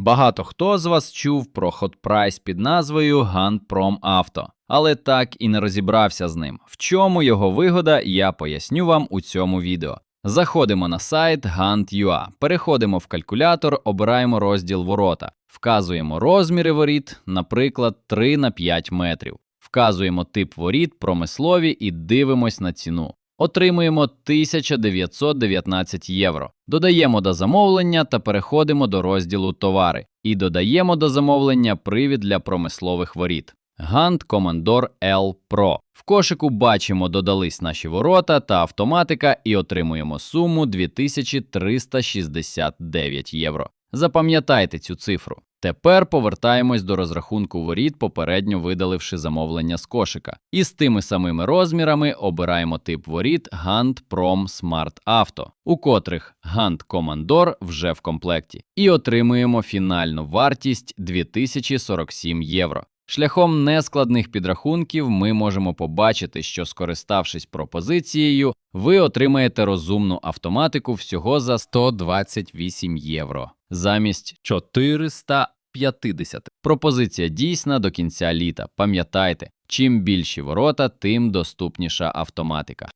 Багато хто з вас чув про хот-прайс під назвою Ганпром Auto, але так і не розібрався з ним. В чому його вигода, я поясню вам у цьому відео. Заходимо на сайт Hunt.ua, переходимо в калькулятор, обираємо розділ ворота, вказуємо розміри воріт, наприклад, 3 на 5 метрів. Вказуємо тип воріт, промислові і дивимось на ціну. Отримуємо 1919 євро. Додаємо до замовлення та переходимо до розділу товари і додаємо до замовлення привід для промислових воріт. Гант Commodore L Pro. В кошику бачимо, додались наші ворота та автоматика і отримуємо суму 2369 євро. Запам'ятайте цю цифру. Тепер повертаємось до розрахунку воріт, попередньо видаливши замовлення з кошика. І з тими самими розмірами обираємо тип воріт Gant Prom Smart Auto, у котрих Gant Commodore вже в комплекті, і отримуємо фінальну вартість 2047 євро. Шляхом нескладних підрахунків ми можемо побачити, що скориставшись пропозицією, ви отримаєте розумну автоматику всього за 128 євро замість 450. Пропозиція дійсна до кінця літа. Пам'ятайте, чим більші ворота, тим доступніша автоматика.